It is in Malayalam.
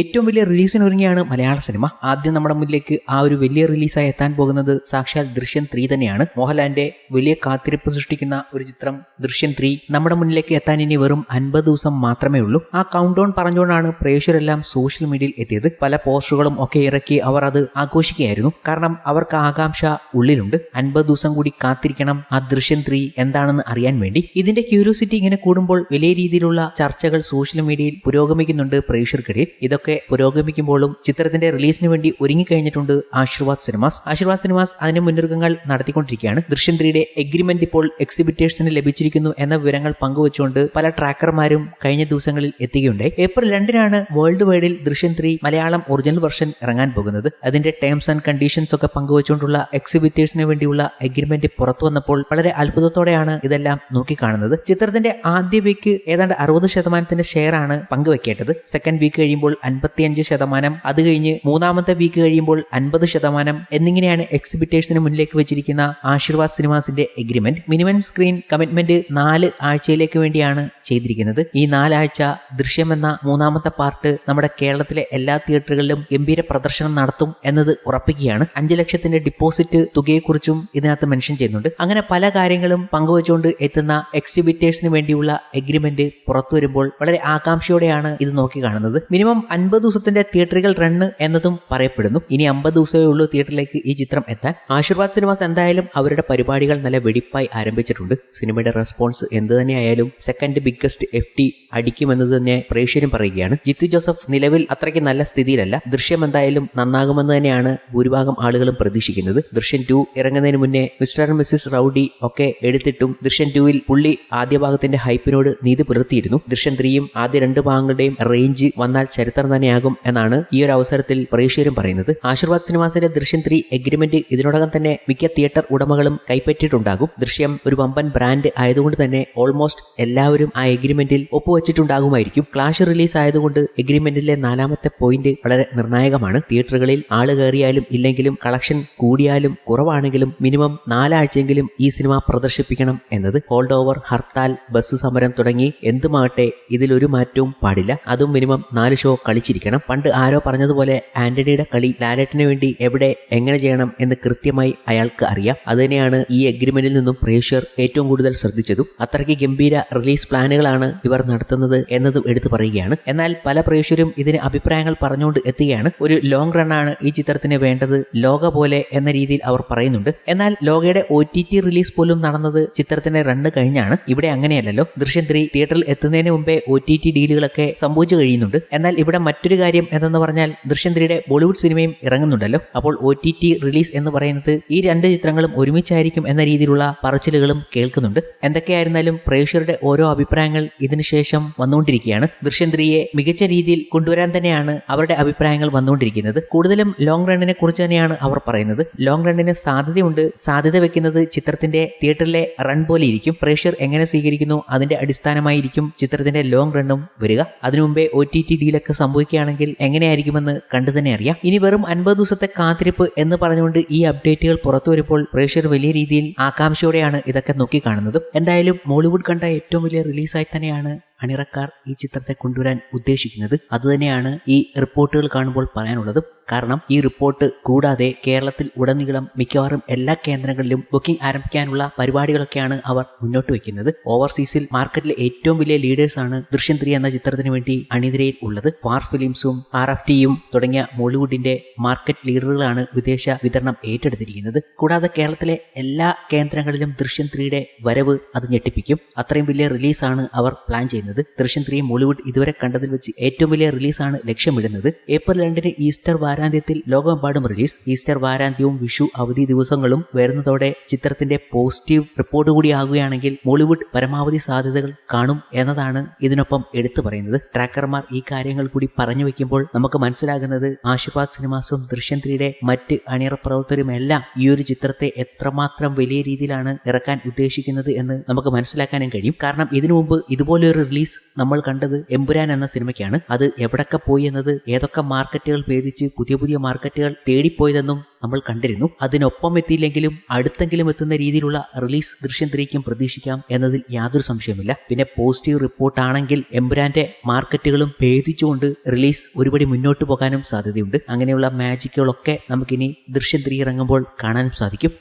ഏറ്റവും വലിയ റിലീസിനൊരുങ്ങിയാണ് മലയാള സിനിമ ആദ്യം നമ്മുടെ മുന്നിലേക്ക് ആ ഒരു വലിയ റിലീസായി എത്താൻ പോകുന്നത് സാക്ഷാൽ ദൃശ്യം ത്രീ തന്നെയാണ്. മോഹൻലാലിന്റെ വലിയ കാത്തിരിപ്പ് സൃഷ്ടിക്കുന്ന ഒരു ചിത്രം ദൃശ്യം ത്രീ നമ്മുടെ മുന്നിലേക്ക് എത്താൻ ഇനി വെറും അൻപത് ദിവസം മാത്രമേ ഉള്ളൂ. ആ കൗണ്ട് ഡൗൺ പറഞ്ഞുകൊണ്ടാണ് പ്രേക്ഷകരെല്ലാം സോഷ്യൽ മീഡിയയിൽ എത്തിയത്. പല പോസ്റ്ററുകളും ഒക്കെ ഇറക്കി അവർ അത് ആഘോഷിക്കുകയായിരുന്നു. കാരണം അവർക്ക് ആകാംക്ഷ ഉള്ളിലുണ്ട്. അൻപത് ദിവസം കൂടി കാത്തിരിക്കണം ആ ദൃശ്യം ത്രീ എന്താണെന്ന് അറിയാൻ വേണ്ടി. ഇതിന്റെ ക്യൂരിയോസിറ്റി ഇങ്ങനെ കൂടുമ്പോൾ വലിയ രീതിയിലുള്ള ചർച്ചകൾ സോഷ്യൽ മീഡിയയിൽ പുരോഗമിക്കുന്നുണ്ട് പ്രേക്ഷകർക്കിടയിൽ. ഇതൊക്കെ പുരോഗമിക്കുമ്പോഴും ചിത്രത്തിന്റെ റിലീസിന് വേണ്ടി ഒരുങ്ങിക്കഴിഞ്ഞിട്ടുണ്ട് ആശീർവാദ് സിനിമാസ്. ആശീർവാദ് സിനിമാസ് അതിന്റെ മുന്നൊരുക്കങ്ങൾ നടത്തിക്കൊണ്ടിരിക്കുകയാണ്. ദൃശ്യം ത്രീയുടെ എഗ്രിമെന്റ് ഇപ്പോൾ എക്സിബിറ്റേഴ്സിന് ലഭിച്ചിരിക്കുന്നു എന്ന വിവരങ്ങൾ പങ്കുവച്ചുകൊണ്ട് പല ട്രാക്കർമാരും കഴിഞ്ഞ ദിവസങ്ങളിൽ എത്തുകയുണ്ടായി ഏപ്രിൽ രണ്ടിനാണ് വേൾഡ് വൈഡിൽ ദൃശ്യം ത്രീ മലയാളം ഒറിജിനൽ വെർഷൻ ഇറങ്ങാൻ പോകുന്നത്. അതിന്റെ ടേംസ് ആൻഡ് കണ്ടീഷൻസ് ഒക്കെ പങ്കുവച്ചുകൊണ്ടുള്ള എക്സിബിറ്റേഴ്സിന് വേണ്ടിയുള്ള എഗ്രിമെന്റ് പുറത്തു വന്നപ്പോൾ വളരെ അത്ഭുതത്തോടെയാണ് ഇതെല്ലാം നോക്കിക്കാണുന്നത്. ചിത്രത്തിന്റെ ആദ്യ വീക്ക് ഏതാണ്ട് അറുപത് ശതമാനത്തിന്റെ ഷെയർ ആണ് പങ്കുവെക്കേണ്ടത്. സെക്കൻഡ് വീക്ക് കഴിയുമ്പോൾ അൻപത്തിയഞ്ച് ശതമാനം. അത് കഴിഞ്ഞ് മൂന്നാമത്തെ വീക്ക് കഴിയുമ്പോൾ അൻപത് ശതമാനം എന്നിങ്ങനെയാണ് എക്സിബിറ്റേഴ്സിന് മുന്നിലേക്ക് വെച്ചിരിക്കുന്ന ആശീർവാദ് സിനിമാസിന്റെ എഗ്രിമെന്റ് മിനിമം സ്ക്രീൻ കമ്മിറ്റ്മെന്റ് നാല് ആഴ്ചയിലേക്ക് വേണ്ടിയാണ് ചെയ്തിരിക്കുന്നത്. ഈ നാലാഴ്ച ദൃശ്യം എന്ന മൂന്നാമത്തെ പാർട്ട് നമ്മുടെ കേരളത്തിലെ എല്ലാ തിയേറ്ററുകളിലും ഗംഭീര പ്രദർശനം നടത്തും എന്നത് ഉറപ്പിക്കുകയാണ്. അഞ്ച് ലക്ഷത്തിന്റെ ഡിപ്പോസിറ്റ് തുകയെക്കുറിച്ചും ഇതിനകത്ത് മെൻഷൻ ചെയ്യുന്നുണ്ട്. അങ്ങനെ പല കാര്യങ്ങളും പങ്കുവച്ചുകൊണ്ട് എത്തുന്ന എക്സിബിറ്റേഴ്സിന് വേണ്ടിയുള്ള എഗ്രിമെന്റ് പുറത്തു വരുമ്പോൾ വളരെ ആകാംക്ഷയോടെയാണ് ഇത് നോക്കി കാണുന്നത് മിനിമം അൻപത് ദിവസത്തിന്റെ തിയേറ്ററുകൾ റണ്ണ് എന്നതും പറയപ്പെടുന്നു. ഇനി അമ്പത് ദിവസമേ ഉള്ളൂ തിയേറ്ററിലേക്ക് ഈ ചിത്രം എത്താൻ. ആശീർവാദ് സിനിമാസ് എന്തായാലും അവരുടെ പരിപാടികൾ നല്ല വെടിപ്പായി ആരംഭിച്ചിട്ടുണ്ട്. സിനിമയുടെ റെസ്പോൺസ് എന്ത് തന്നെയായാലും സെക്കൻഡ് ബിഗ്ഗസ്റ്റ് എഫ് ടി അടിക്കുമെന്നത് തന്നെ പ്രേക്ഷകരും പറയുകയാണ്. ജിത്തു ജോസഫ് നിലവിൽ അത്രയ്ക്ക് നല്ല സ്ഥിതിയിലല്ല. ദൃശ്യം എന്തായാലും നന്നാകുമെന്ന് തന്നെയാണ് ഭൂരിഭാഗം ആളുകളും പ്രതീക്ഷിക്കുന്നത്. ദൃശ്യം ടു ഇറങ്ങുന്നതിന് മുന്നേ മിസ്റ്റർ ആൻഡ് മിസ്സിസ് റൌഡി ഒക്കെ എടുത്തിട്ടും ദൃശ്യം ടുവിൽ പുള്ളി ആദ്യ ഭാഗത്തിന്റെ ഹൈപ്പിനോട് നീതി പുലർത്തിയിരുന്നു. ദൃശ്യം ത്രീയും ആദ്യ രണ്ട് ഭാഗങ്ങളുടെയും റേഞ്ച് വന്നാൽ ചരിത്രം തന്നെയാകും എന്നാണ് ഈ ഒരു അവസരത്തിൽ പ്രേക്ഷകരും പറയുന്നത്. ആശീർവാദ് സിനിമാസിന്റെ ദൃശ്യം ത്രീ എഗ്രിമെന്റ് ഇതിനോടകം തന്നെ മിക്ക തിയേറ്റർ ഉടമകളും കൈപ്പറ്റിയിട്ടുണ്ടാകും. ദൃശ്യം ഒരു വമ്പൻ ബ്രാൻഡ് ആയതുകൊണ്ട് തന്നെ ഓൾമോസ്റ്റ് എല്ലാവരും ആ എഗ്രിമെന്റിൽ ഒപ്പുവെച്ചിട്ടുണ്ടാകുമായിരിക്കും. ക്ലാഷ് റിലീസ് ആയതുകൊണ്ട് എഗ്രിമെന്റിലെ നാലാമത്തെ പോയിന്റ് വളരെ നിർണായകമാണ്. തിയേറ്ററുകളിൽ ആൾ കയറിയാലും ഇല്ലെങ്കിലും കളക്ഷൻ കൂടിയാലും കുറവാണെങ്കിലും മിനിമം നാലാഴ്ചയെങ്കിലും ഈ സിനിമ പ്രദർശിപ്പിക്കണം എന്നത്. ഹോൾഡ് ഓവർ ഹർത്താൽ ബസ് സമരം തുടങ്ങി എന്തുമാകട്ടെ ഇതിലൊരു മാറ്റവും പാടില്ല. അതും മിനിമം നാല് ഷോ കളിച്ചിരിക്കണം. പണ്ട് ആരോ പറഞ്ഞതുപോലെ ആന്റണിയുടെ കളി ലാലേട്ടിന് വേണ്ടി എവിടെ എങ്ങനെ ചെയ്യണം എന്ന് കൃത്യമായി അയാൾക്ക് അറിയാം. അതുതന്നെയാണ് ഈ അഗ്രിമെന്റിൽ നിന്നും പ്രേക്ഷകർ ഏറ്റവും കൂടുതൽ ശ്രദ്ധിച്ചതും. അത്രയ്ക്ക് ഗംഭീര റിലീസ് പ്ലാനുകളാണ് ഇവർ നടത്തുന്നത് എന്നതും എടുത്തു പറയുകയാണ്. എന്നാൽ പല പ്രേക്ഷകരും ഇതിന് അഭിപ്രായങ്ങൾ പറഞ്ഞുകൊണ്ട് എത്തുകയാണ്. ഒരു ലോങ് റണ്ണാണ് ഈ ചിത്രത്തിന് വേണ്ടത് ലോക പോലെ എന്ന രീതിയിൽ അവർ പറയുന്നുണ്ട്. എന്നാൽ ലോകയുടെ ഒ റിലീസ് പോലും നടന്നത് ചിത്രത്തിന്റെ റണ്ണ് കഴിഞ്ഞാണ്. ഇവിടെ അങ്ങനെയല്ലല്ലോ. ദൃശ്യം ത്രീ തിയേറ്ററിൽ എത്തുന്നതിന് മുമ്പേ ഒ ടി ഡീലുകളൊക്കെ സംഭവിച്ചു കഴിയുന്നുണ്ട്. എന്നാൽ ഇവിടെ മറ്റൊരു കാര്യം എന്തെന്ന് പറഞ്ഞാൽ ദൃശ്യം ബോളിവുഡ് സിനിമയും ഇറങ്ങുന്നുണ്ടല്ലോ. അപ്പോൾ ഒ ടി ടി റിലീസ് എന്ന് പറയുന്നത് ഈ രണ്ട് ചിത്രങ്ങളും ഒരുമിച്ചായിരിക്കും എന്ന രീതിയിലുള്ള പറച്ചിലുകളും കേൾക്കുന്നുണ്ട്. എന്തൊക്കെയായിരുന്നാലും പ്രേക്ഷകരുടെ ഓരോ അഭിപ്രായങ്ങൾ ഇതിനുശേഷം വന്നുകൊണ്ടിരിക്കുകയാണ്. ദൃശ്യം മികച്ച രീതിയിൽ കൊണ്ടുവരാൻ തന്നെയാണ് അവരുടെ അഭിപ്രായങ്ങൾ വന്നുകൊണ്ടിരിക്കുന്നത്. കൂടുതലും ലോങ് റണ്ണിനെ കുറിച്ച് തന്നെയാണ് അവർ പറയുന്നത്. ലോങ് റണ്ണിന് സാധ്യതയുണ്ട്. സാധ്യത വെക്കുന്നത് ചിത്രത്തിന്റെ തിയേറ്ററിലെ റൺ പോലെ ഇരിക്കും പ്രേക്ഷകർ എങ്ങനെ സ്വീകരിക്കുന്നു അതിന്റെ അടിസ്ഥാനമായിരിക്കും ചിത്രത്തിന്റെ ലോങ് റണ്ണും വരിക. അതിനു മുമ്പേ ഒ ടി ടി ഡിയിലൊക്കെ സംഭവിക്കുകയാണെങ്കിൽ എങ്ങനെയായിരിക്കുമെന്ന് കണ്ടു തന്നെ അറിയാം. ഇനി വെറും അൻപത് ദിവസത്തെ കാത്തിരിപ്പ് എന്ന് പറഞ്ഞുകൊണ്ട് ഈ അപ്ഡേറ്റുകൾ പുറത്തു വരുമ്പോൾ പ്രേക്ഷകർ വലിയ രീതിയിൽ ആകാംക്ഷയോടെയാണ് ഇതൊക്കെ നോക്കിക്കാണുന്നതും എന്തായാലും മോളിവുഡ് കണ്ട ഏറ്റവും വലിയ റിലീസായി തന്നെയാണ് അണിറക്കാർ ഈ ചിത്രത്തെ കൊണ്ടുവരാൻ ഉദ്ദേശിക്കുന്നത് അതുതന്നെയാണ് ഈ റിപ്പോർട്ടുകൾ കാണുമ്പോൾ പറയാനുള്ളത്. കാരണം ഈ റിപ്പോർട്ട് കൂടാതെ കേരളത്തിൽ ഉടനീളം മിക്കവാറും എല്ലാ കേന്ദ്രങ്ങളിലും ബുക്കിംഗ് ആരംഭിക്കാനുള്ള പരിപാടികളൊക്കെയാണ് അവർ മുന്നോട്ട് വയ്ക്കുന്നത് ഓവർസീസിൽ മാർക്കറ്റിലെ ഏറ്റവും വലിയ ലീഡേഴ്സ് ആണ് ദൃശ്യം ത്രീ എന്ന ചിത്രത്തിന് വേണ്ടി അണിനിരയിൽ ഉള്ളത്. ഫാർ ഫിലിംസും ആർ എഫ് ടിയും തുടങ്ങിയ മോളിവുഡിന്റെ മാർക്കറ്റ് ലീഡറുകളാണ് വിദേശ വിതരണം ഏറ്റെടുത്തിരിക്കുന്നത്. കൂടാതെ കേരളത്തിലെ എല്ലാ കേന്ദ്രങ്ങളിലും ദൃശ്യം ത്രീയുടെ വരവ് അത് ഞെട്ടിപ്പിക്കും. അത്രയും വലിയ റിലീസാണ് അവർ പ്ലാൻ ചെയ്യുന്നത്. ദൃശ്യം ത്രീ മോളിവുഡ് ഇതുവരെ കണ്ടതിൽ വെച്ച് ഏറ്റവും വലിയ റിലീസാണ് ലക്ഷ്യമിടുന്നത്. ഏപ്രിൽ രണ്ടിന് ഈസ്റ്റർ വാരാന്ത്യത്തിൽ ലോകമെമ്പാടും റിലീസ്. ഈസ്റ്റർ വാരാന്ത്യവും വിഷു അവധി ദിവസങ്ങളും വരുന്നതോടെ ചിത്രത്തിന്റെ പോസിറ്റീവ് റിപ്പോർട്ട് കൂടി ആകുകയാണെങ്കിൽ മോളിവുഡ് പരമാവധി സാധ്യതകൾ കാണും എന്നതാണ് ഇതിനൊപ്പം എടുത്തു പറയുന്നത്. ട്രാക്കർമാർ ഈ കാര്യങ്ങൾ കൂടി പറഞ്ഞു വെക്കുമ്പോൾ നമുക്ക് മനസ്സിലാകുന്നത് ആശീർവാദ് സിനിമാസും ദൃശ്യം ത്രീയുടെ മറ്റ് അണിയറ പ്രവർത്തകരുമെല്ലാം ഈ ഒരു ചിത്രത്തെ എത്രമാത്രം വലിയ രീതിയിലാണ് ഇറക്കാൻ ഉദ്ദേശിക്കുന്നത് എന്ന് നമുക്ക് മനസ്സിലാക്കാനും കഴിയും. കാരണം ഇതിനു മുമ്പ് ഇതുപോലൊരു റിലീസ് നമ്മൾ കണ്ടത് എമ്പുരാൻ എന്ന സിനിമയ്ക്കാണ്. അത് എവിടൊക്കെ പോയി എന്നത് ഏതൊക്കെ മാർക്കറ്റുകൾ ഭേദിച്ച് പുതിയ പുതിയ മാർക്കറ്റുകൾ തേടിപ്പോയതെന്നും നമ്മൾ കണ്ടിരുന്നു. അതിനൊപ്പം എത്തിയില്ലെങ്കിലും അടുത്തെങ്കിലും എത്തുന്ന രീതിയിലുള്ള റിലീസ് ദൃശ്യം ത്രീക്കും പ്രതീക്ഷിക്കാം എന്നതിൽ യാതൊരു സംശയമില്ല പിന്നെ പോസിറ്റീവ് റിപ്പോർട്ടാണെങ്കിൽ എംബ്രാന്റെ മാർക്കറ്റുകളും ഭേദിച്ചുകൊണ്ട് റിലീസ് ഒരുപടി മുന്നോട്ട് പോകാനും സാധ്യതയുണ്ട്. അങ്ങനെയുള്ള മാജിക്കുകളൊക്കെ നമുക്കിനി ദൃശ്യം ത്രീ ഇറങ്ങുമ്പോൾ കാണാനും സാധിക്കും.